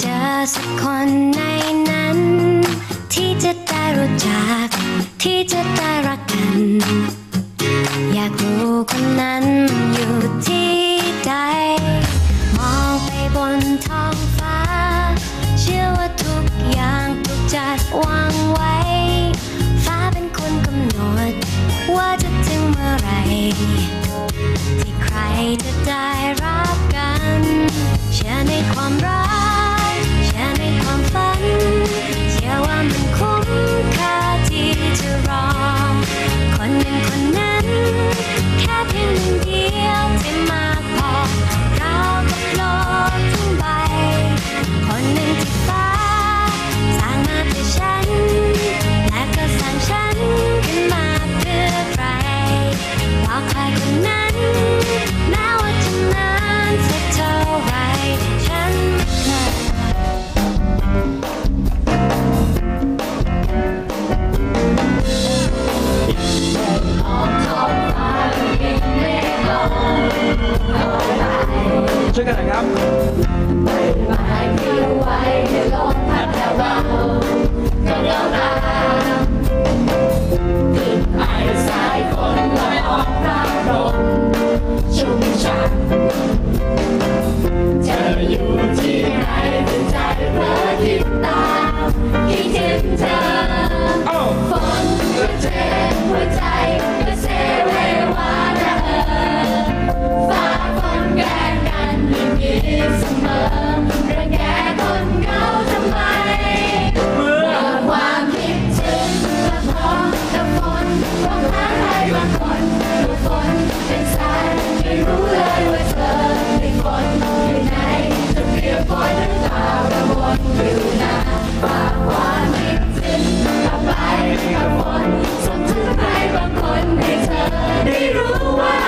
เจอสักคนในนั้น ที่จะได้รู้จัก ที่จะได้รักกัน อยากรู้คนนั้นอยู่ที่ใด มองไปบนท้องฟ้า เชื่อว่าทุกอย่างถูกจัดวางไว้ ฟ้าเป็นคนกำหนด ว่าจะถึงเมื่อไร ที่ใครจะได้รักกันเชื่อในความรัก ให้กับคนส่งถึงใครบางคนให้เธอได้รู้ว่า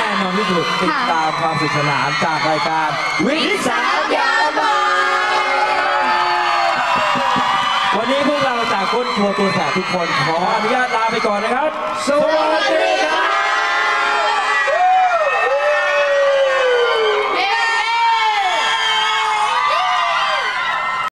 แน่นอนที่สุดติดตามความสนุกสนานจากรายการวิสามยามบวันนี้พวกเราจากคนทัวตัวแสบทุกคนขออนุญาตลาไปก่อนนะครับ สวัสดีครั